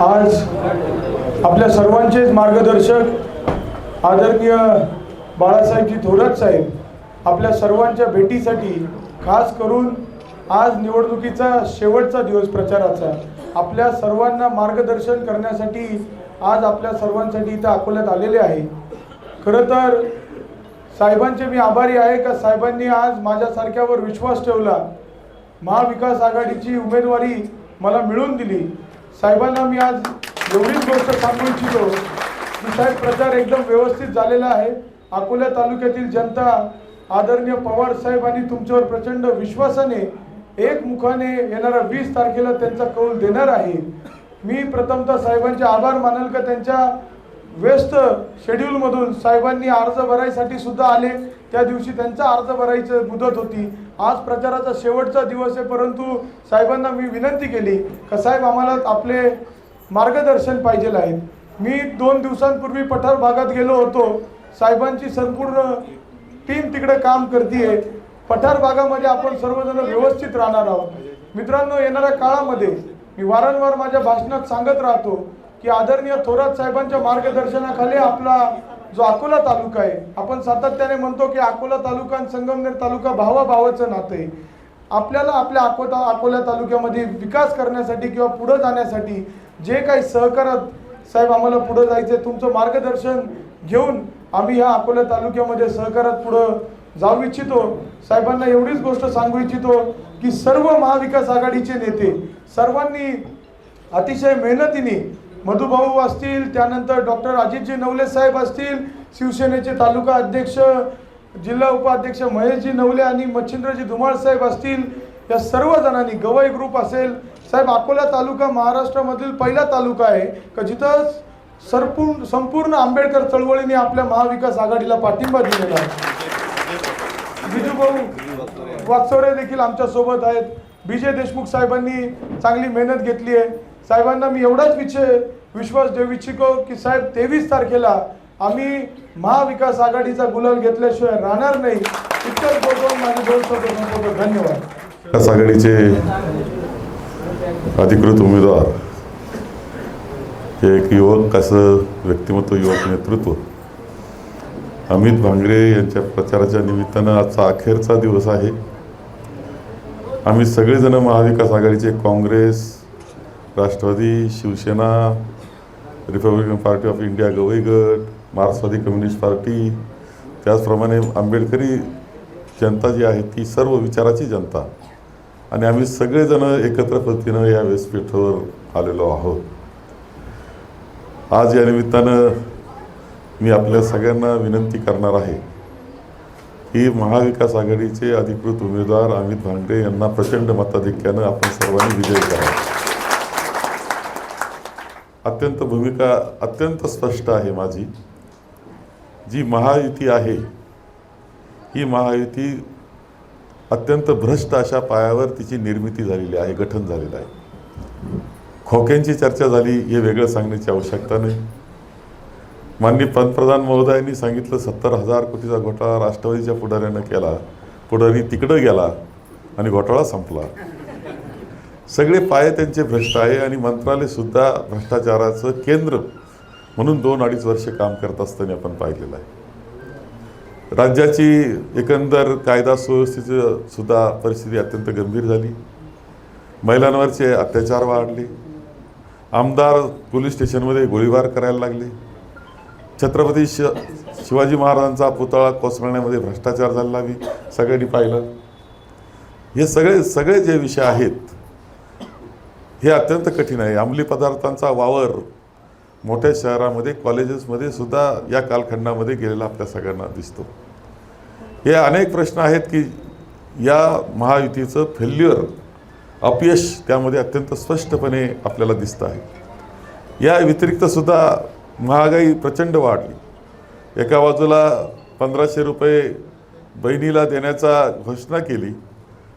आज आपल्या सर्वांचेच मार्गदर्शक आदरणीय बाळासाहेबजी थोरात साहेब आपल्या सर्वांच्या भेटीसाठी खास करून आज निवडणुकीचा शेवटचा दिवस प्रचाराचा. आपल्या सर्वांना मार्गदर्शन करण्यासाठी आज आपल्या सर्वांसाठी इथं अकोल्यात आलेले आहे. खरं तर साहेबांचे मी आभारी आहे का साहेबांनी आज माझ्यासारख्यावर विश्वास ठेवला. महाविकास आघाडीची उमेदवारी मला मिळवून दिली. साहेबांना मी आज एवढीच गोष्ट सांगू इच्छितो की साहेब प्रचार एकदम व्यवस्थित झालेला आहे. अकोला तालुक्यातील जनता आदरणीय पवार साहेब आणि तुमच्यावर प्रचंड विश्वासाने एक मुखाने येणाऱ्या वीस तारखेला त्यांचा कौल देणार आहे. मी प्रथमतः साहेबांचे आभार मानल का त्यांच्या व्यस्त शेड्यूलमधून साहेबांनी अर्ज भरायसाठी सुद्धा आले. त्या दिवशी त्यांचा अर्ज भरायचं मुदत होती. आज प्रचाराचा शेवटचा दिवस आहे परंतु साहेबांना मी विनंती केली का साहेब आम्हाला आपले मार्गदर्शन पाहिजे आहे. मी दोन दिवसांपूर्वी पठार भागात गेलो होतो. साहेबांची संपूर्ण टीम तिकडे काम करते पठार भागामध्ये आपण सर्वजण व्यवस्थित राहणार आहोत. मित्रांनो येणाऱ्या काळामध्ये मी वारंवार माझ्या भाषणात सांगत राहतो. की आदरणीय थोरात साहेबांच्या मार्गदर्शनाखाली आपला जो अकोला तालुका आहे आपण सातत्याने म्हणतो की अकोला तालुका आणि संगमनेर तालुका भावाभावाचं नातं आहे. आपल्याला आपल्या अकोता अकोला तालुक्यामध्ये विकास करण्यासाठी किंवा पुढं जाण्यासाठी जे काही सहकारात साहेब आम्हाला पुढं जायचं आहे तुमचं मार्गदर्शन घेऊन आम्ही ह्या अकोला तालुक्यामध्ये सहकारात पुढं जाऊ इच्छितो. साहेबांना एवढीच गोष्ट सांगू इच्छितो की सर्व महाविकास आघाडीचे नेते सर्वांनी अतिशय मेहनतीने मधुभाऊ असतील त्यानंतर डॉक्टर अजितजी नवले साहेब असतील शिवसेनेचे तालुका अध्यक्ष जिल्हा उपाध्यक्ष महेशजी नवले आणि मच्छिंद्रजी धुमाळ साहेब असतील या सर्व जणांनी गवई ग्रुप असेल. साहेब अकोला तालुका महाराष्ट्रामधील पहिला तालुका आहे का जिथं सरपूर्ण संपूर्ण आंबेडकर चळवळीने आपल्या महाविकास आघाडीला पाठिंबा दिलेला आहे? विजूभाऊ वाकचौरे देखील आमच्यासोबत आहेत. आहेत विजय देशमुख साहेबांनी चांगली मेहनत घेतली आहे. साहेबांना मी एवढाच विषय विश्वास देऊ इच्छितो की साहेब तेवीस तारखेला आम्ही महाविकास आघाडीचा गुलाल घेतल्याशिवाय राहणार नाही. इतर बोलून माझे दोन शब्द संपवतो. धन्यवाद. विकास आघाडीचे अधिकृत उमेदवार. एक युवक असं व्यक्तिमत्व युवक नेतृत्व? अमित भांगरे यांच्या प्रचाराच्या निमित्तानं आजचा अखेरचा दिवस आहे. आम्ही सगळेजण महाविकास आघाडीचे Congress Rashtrawadi Shivsena Republican Party of India Gavai गट मार्क्सवादी कम्युनिस्ट पार्टी त्याचप्रमाणे आंबेडकरी जनता जी आहे ती सर्व विचाराची जनता. आणि आम्ही सगळेजण एकत्र पद्धतीनं या व्यासपीठावर आलेलो आहोत. आज या निमित्तानं मी आपल्या सगळ्यांना विनंती करणार आहे की महाविकास आघाडीचे अधिकृत उमेदवार अमित भांगडे यांना प्रचंड मताधिक्यानं आपण सर्वांनी विजय करा अत्यंत भूमिका अत्यंत स्पष्ट आहे माझी. जी महायुती आहे ही महायुती अत्यंत भ्रष्ट अशा पायावर तिची निर्मिती झालेली आहे गठन झालेलं आहे. खोक्यांची चर्चा झाली हे वेगळं सांगण्याची आवश्यकता नाही. माननीय पंतप्रधान महोदयांनी सांगितलं सत्तर हजार कोटीचा घोटाळा राष्ट्रवादीच्या पुढाऱ्यानं केला पुढारी तिकडं गेला आणि घोटाळा संपला. सगळे पाय त्यांचे भ्रष्ट आहे आणि मंत्रालयसुद्धा भ्रष्टाचाराचं केंद्र म्हणून दोन अडीच वर्ष काम करत असताना आपण पाहिलेलं आहे. राज्याची एकंदर कायदा सुव्यवस्थेचं सुद्धा परिस्थिती अत्यंत गंभीर झाली. महिलांवरचे अत्याचार वाढले. आमदार पोलीस स्टेशनमध्ये गोळीबार करायला लागले. छत्रपती श शिवाजी महाराजांचा पुतळा कोसळण्यामध्ये भ्रष्टाचार झाला. मी सगळ्यांनी पाहिलं. हे सगळे सगळे जे विषय आहेत हे अत्यंत कठीण आहे. अंमली पदार्थांचा वावर मोठ्या शहरामध्ये कॉलेजेसमध्ये सुद्धा या कालखंडामध्ये गेलेला आपल्या सगळ्यांना दिसतो. हे अनेक प्रश्न आहेत की या महायुतीचं फेल्युअर अपयश त्यामध्ये अत्यंत स्पष्टपणे आपल्याला दिसतं आहे. या व्यतिरिक्तसुद्धा महागाई प्रचंड वाढली. एका बाजूला पंधराशे रुपये बहिणीला देण्याचा घोषणा केली.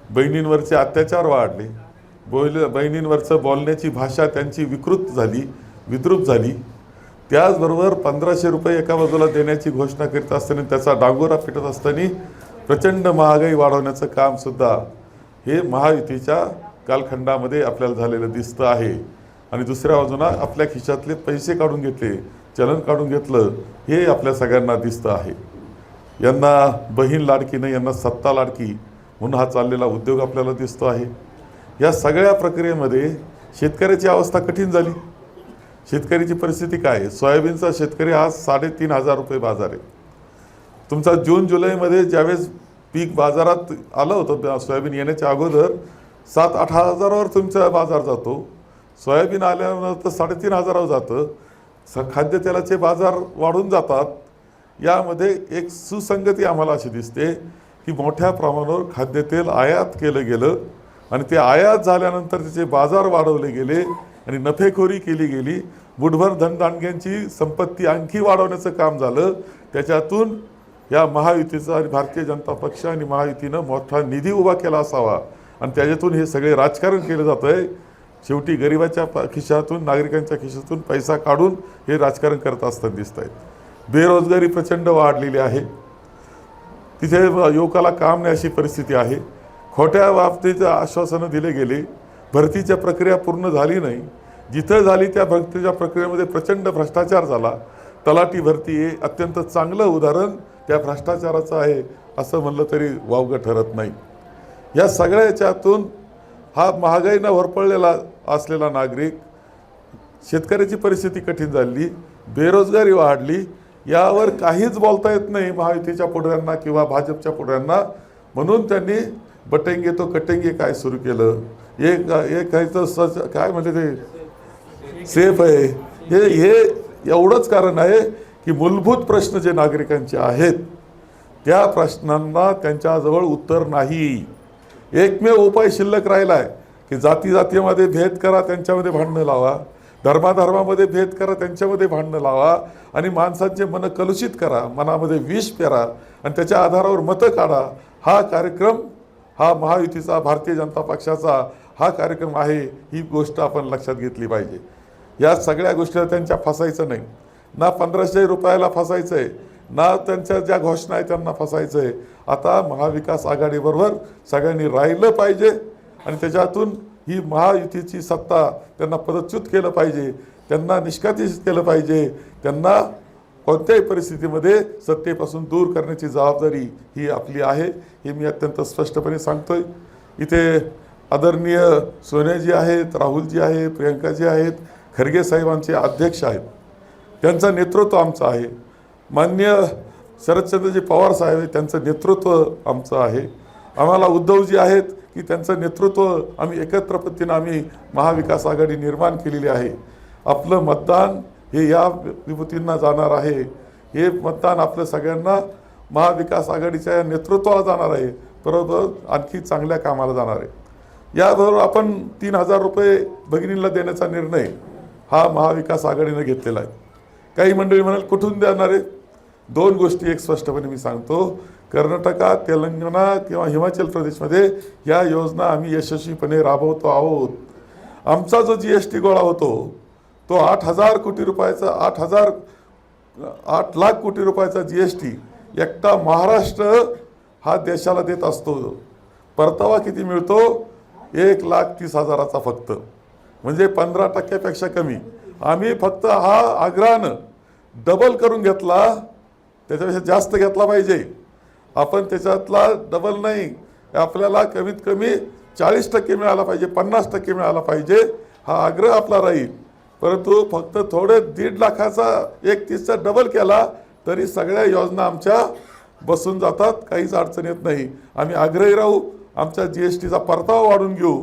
बहिणींवरचे अत्याचार वाढले. बोल बहिणींवरचं बोलण्याची भाषा त्यांची विकृत झाली विद्रुप झाली. त्याचबरोबर पंधराशे रुपये एका बाजूला देण्याची घोषणा करीत असताना त्याचा डांगोरा पेटत असताना प्रचंड महागाई वाढवण्याचं कामसुद्धा हे महायुतीच्या कालखंडामध्ये आपल्याला झालेलं दिसतं आहे. आणि दुसऱ्या बाजूला आपल्या खिशातले पैसे काढून घेतले चलन काढून घेतलं हे आपल्या सगळ्यांना दिसतं आहे. यांना बहीण लाडकी नाही यांना सत्ता लाडकी म्हणून हा चाललेला उद्योग आपल्याला दिसतो आहे. या सगळ्या प्रक्रियेमध्ये शेतकऱ्याची अवस्था कठीण झाली. शेतकऱ्याची परिस्थिती काय आहे? सोयाबीनचा शेतकरी आज साडेतीन हजार रुपये बाजार आहे. तुमचा जून जुलैमध्ये ज्यावेळेस पीक बाजारात आलं होतं सोयाबीन येण्याच्या अगोदर सात आठ हजारावर तुमचा बाजार जातो. सोयाबीन आल्यानंतर साडेतीन हजारावर जातं. स खाद्यतेलाचे बाजार वाढून जातात. यामध्ये एक सुसंगती आम्हाला अशी दिसते की मोठ्या प्रमाणावर खाद्यतेल आयात केलं गेलं. आणि ते आयात झाल्यानंतर त्याचे बाजार वाढवले गेले आणि नफेखोरी केली गेली बुडभर धनदांडग्यांची संपत्ती आणखी वाढवण्याचं काम झालं त्याच्यातून या महायुतीचा आणि भारतीय जनता पक्ष आणि महायुतीनं मोठा निधी उभा केला असावा. आणि त्याच्यातून हे सगळे राजकारण केलं जातं आहे शेवटी गरिबाच्या प- खिशातून नागरिकांच्या खिशातून पैसा काढून हे राजकारण करत असताना दिसत आहेत बेरोजगारी प्रचंड वाढलेली आहे. तिथे युवकाला काम नाही अशी परिस्थिती आहे. खोट्या बाबतीचं आश्वासनं दिले गेले भरतीच्या प्रक्रिया पूर्ण झाली नाही जिथं झाली त्या भरतीच्या प्रक्रियेमध्ये प्रचंड भ्रष्टाचार झाला. तलाठी भरती हे अत्यंत चांगलं उदाहरण त्या भ्रष्टाचाराचं आहे असं म्हणलं तरी वावगं ठरत नाही. या सगळ्या याच्यातून हा महागाईनं होरपळलेला असलेला नागरिक शेतकऱ्याची परिस्थिती कठीण झाली बेरोजगारी वाढली यावर काहीच बोलता येत नाही महायुतीच्या पुढऱ्यांना किंवा भाजपच्या पुढऱ्यांना. म्हणून त्यांनी बटेंगे तो कटेंगे काय सुरू केलं? एक एक काहीचं सच काय म्हणजे ते? सेफ आहे. हे हे एवढंच कारण आहे की मूलभूत प्रश्न जे नागरिकांचे आहेत त्या प्रश्नांना त्यांच्याजवळ उत्तर नाही. एकमेव उपाय शिल्लक राहिला आहे की जाती जातीमध्ये भेद करा त्यांच्यामध्ये भांडणं लावा. धर्माधर्मामध्ये भेद करा त्यांच्यामध्ये भांडणं लावा. आणि माणसांचे मन कलुषित करा मनामध्ये विष पेरा आणि त्याच्या आधारावर मतं काढा. हा कार्यक्रम हा महायुतीचा भारतीय जनता पक्षाचा हा कार्यक्रम आहे ही गोष्ट आपण लक्षात घेतली पाहिजे. या सगळ्या गोष्टीला त्यांच्या फसायचं नाही. ना पंधराशे रुपयाला फसायचं आहे ना त्यांच्या ज्या घोषणा आहे त्यांना फसायचं आहे आता महाविकास आघाडीबरोबर सगळ्यांनी राहिलं पाहिजे आणि त्याच्यातून ही महायुतीची सत्ता त्यांना पदच्युत केलं पाहिजे त्यांना निष्कासित केलं पाहिजे त्यांना कोणत्याही परिस्थितीमध्ये सत्तेपासून दूर करण्याची जबाबदारी ही आपली आहे हे मी अत्यंत स्पष्टपणे सांगतोय. इथे आदरणीय सोनियाजी आहेत राहुलजी आहे प्रियंकाजी आहेत खरगे साहेब आमचे अध्यक्ष आहेत. त्यांचं नेतृत्व आमचं आहे. मान्य शरदचंद्रजी पवार साहेब आहेत त्यांचं नेतृत्व आमचं आहे. आम्हाला उद्धवजी आहेत की त्यांचं नेतृत्व आम्ही एकत्र पद्धतीनं आम्ही महाविकास आघाडी निर्माण केलेली आहे. आपलं मतदान हे या विभूतींना जाणार आहे. हे मतदान आपलं सगळ्यांना महाविकास आघाडीच्या नेतृत्वाला जाणार आहे. बरोबर आणखी चांगल्या कामाला जाणार आहे. याबरोबर आपण तीन हजार रुपये भगिनींना देण्याचा निर्णय हा महाविकास आघाडीनं घेतलेला आहे. काही मंडळी म्हणाल कुठून देणार आहे? दोन गोष्टी एक स्पष्टपणे मी सांगतो. कर्नाटका तेलंगणा किंवा हिमाचल प्रदेशमध्ये या योजना आम्ही यशस्वीपणे राबवतो आहोत. आमचा जो जी एस टी गोळा होतो तो आठ हजार कोटी रुपयाचा आठ हजार आठ लाख कोटी रुपयाचा जी एस टी एकटा महाराष्ट्र हा देशाला देत असतो. परतावा किती मिळतो? एक लाख तीस हजाराचा फक्त. म्हणजे पंधरा टक्क्यापेक्षा कमी. आम्ही फक्त हा आग्रहानं डबल करून घेतला त्याच्यापेक्षा जास्त घेतला पाहिजे. आपण त्याच्यातला डबल नाही आपल्याला कमीत कमी चाळीस टक्के मिळाला पाहिजे पन्नास टक्के मिळाला पाहिजे हा आग्रह आपला राहील. परंतु फक्त थोडे दीड लाखाचा एक तीसचा डबल केला तरी सगळ्या योजना आमच्या बसून जातात काहीच अडचण येत नाही. आम्ही आग्रही राहू आमच्या जी एस टीचा परतावा वाढून घेऊ.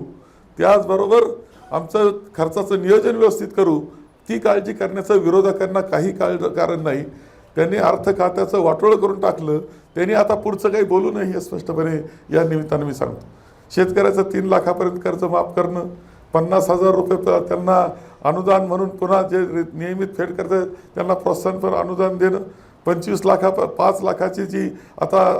त्याचबरोबर आमचं खर्चाचं नियोजन व्यवस्थित करू. ती काळजी करण्याचं विरोधकांना काही काळ कारण नाही. त्यांनी अर्थ खात्याचं वाटोळ करून टाकलं. त्यांनी आता पुढचं काही बोलू नये हे स्पष्टपणे या निमित्तानं मी सांगतो. शेतकऱ्याचं तीन लाखापर्यंत कर्ज माफ करणं पन्नास हजार रुपये त्यांना अनुदान म्हणून पुन्हा जे नियमित फेड करतात त्यांना प्रोत्साहनपर अनुदान देणं. पंचवीस लाखा पाच लाखाची जी आता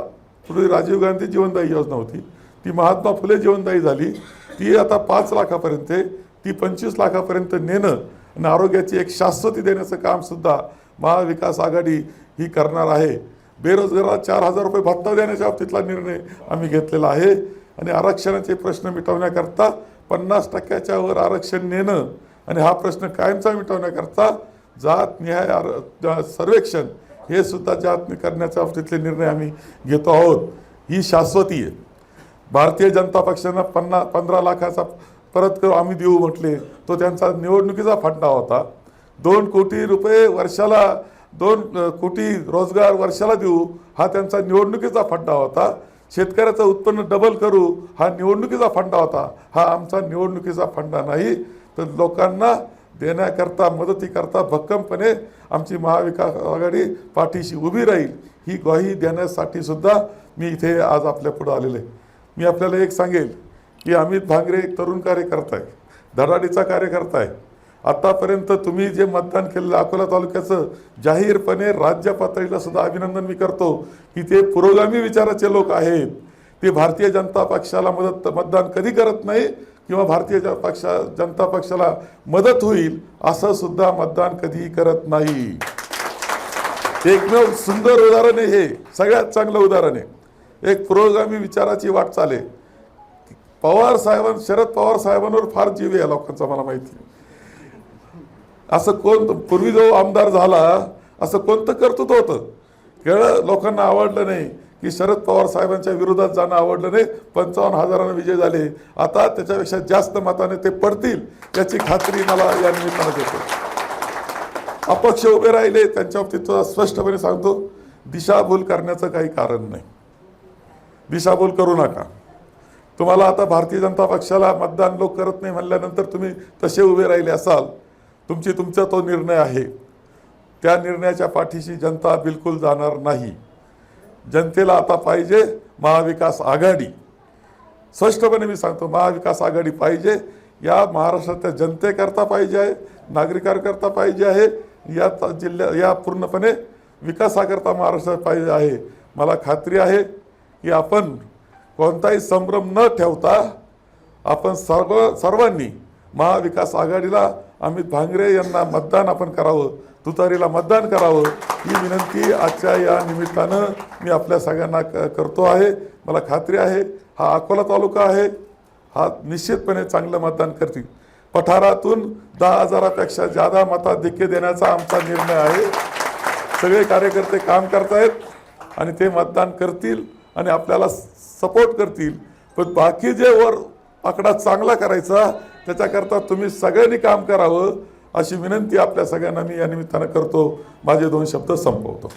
पूर्वी राजीव गांधी जीवनदायी योजना होती ती महात्मा फुले जीवनदायी झाली. ती आता पाच लाखापर्यंत आहे. ती पंचवीस लाखापर्यंत नेणं आणि आरोग्याची एक शाश्वती देण्याचं कामसुद्धा महाविकास आघाडी ही करणार आहे. बेरोजगाराला चार हजार रुपये भत्ता देण्याच्या बाबतीतला निर्णय आम्ही घेतलेला आहे. आणि आरक्षणाचे प्रश्न मिटवण्याकरता पन्नास टक्क्याच्या वर आरक्षण नेणं आणि हा प्रश्न कायमचा मिटवण्याकरता जात निहाय आर- सर्वेक्षण हे सुद्धा जात करण्याच्या बाबतीतले निर्णय आम्ही घेतो आहोत. ही शाश्वती आहे. भारतीय जनता पक्षानं पन्ना पंधरा लाखाचा परत करू आम्ही देऊ म्हटले तो त्यांचा निवडणुकीचा फंडा होता. दोन कोटी रुपये वर्षाला दोन कोटी रोजगार वर्षाला देऊ हा त्यांचा निवडणुकीचा फंडा होता. शेतकऱ्याचं उत्पन्न डबल करू हा निवडणुकीचा फंडा होता. हा आमचा निवडणुकीचा फंडा नाही. तर लोकांना देण्याकरता मदतीकरता भक्कमपणे आमची महाविकास आघाडी पाठीशी उभी राहील. ही ग्वाही देण्यासाठी सुद्धा मी इथे आज आपल्या पुढे आलेलो आहे. मी आपल्याला एक सांगेल की अमित भांगरे एक तरुण कार्यकर्ता आहे धडाडीचा कार्यकर्ता आहे. आत्तापर्यंत तुम्ही जे मतदान केलेलं अकोला तालुक्याचं जाहीरपणे राज्य पातळीला सुद्धा अभिनंदन मी करतो की ते पुरोगामी विचाराचे लोक आहेत. ते भारतीय जनता पक्षाला मदत मतदान कधी करत नाही किंवा भारतीय जन- पक्षा जनता पक्षाला मदत होईल असं सुद्धा मतदान कधीही करत नाही. एकमेव सुंदर उदाहरण आहे हे. सगळ्यात चांगलं उदाहरण आहे. एक पुरोगामी विचाराची वाटचाल आहे पवार साहेबां शरद पवार साहेबांवर फार जीव आहे या लोकांचा मला माहिती असं कोण पूर्वी जो आमदार झाला असं कोणतं कर्तृत्व होतं? केवळ लोकांना आवडलं नाही. की शरद पवार साहेबांच्या विरोधात जाणं आवडलं नाही. पंचावन्न हजारानं विजय झाले. आता त्याच्यापेक्षा जास्त मताने ते पडतील याची खात्री मला या निमित्तानं देतो. अपक्ष उभे राहिले त्यांच्या बाबतीत स्पष्टपणे सांगतो दिशाभूल करण्याचं काही कारण नाही. दिशाभूल करू नका. तुम्हाला आता भारतीय जनता पक्षाला मतदान लोक करत नाही म्हणल्यानंतर तुम्ही तसे उभे राहिले असाल तुमची तुमचा तो निर्णय आहे. त्या निर्णयाच्या पाठीशी जनता बिलकुल जाणार नाही. जनतेला आता पाहिजे महाविकास आघाडी. स्पष्टपणे मी सांगतो महाविकास आघाडी पाहिजे. या महाराष्ट्रातल्या जनतेकरता पाहिजे आहे नागरिकांकरता पाहिजे आहे या जिल्ह्या या पूर्णपणे विकासाकरता महाराष्ट्रात पाहिजे आहे. मला खात्री आहे की आपण कोणताही संभ्रम न ठेवता आपण सर्व सर्वांनी महाविकास आघाडीला अमित भांगरे यांना मतदान आपण करावं तुतारीला मतदान करावं ही विनंती आजच्या या निमित्तानं मी आपल्या सगळ्यांना क- करतो आहे. मला खात्री आहे हा अकोला तालुका आहे हा निश्चितपणे चांगलं मतदान करतील. पठारातून दहा हजारापेक्षा जादा मताधिक्य देण्याचा आमचा निर्णय आहे. सगळे कार्यकर्ते काम करतायत आणि ते मतदान करतील आणि आपल्याला सपोर्ट करतील. पण बाकी जे वर आकडा चांगला करायचा त्याच्याकरता तुम्ही सगळ्यांनी काम करावं अशी विनंती आपल्या सगळ्यांना मी या निमित्तानं करतो. माझे दोन शब्द संपवतो.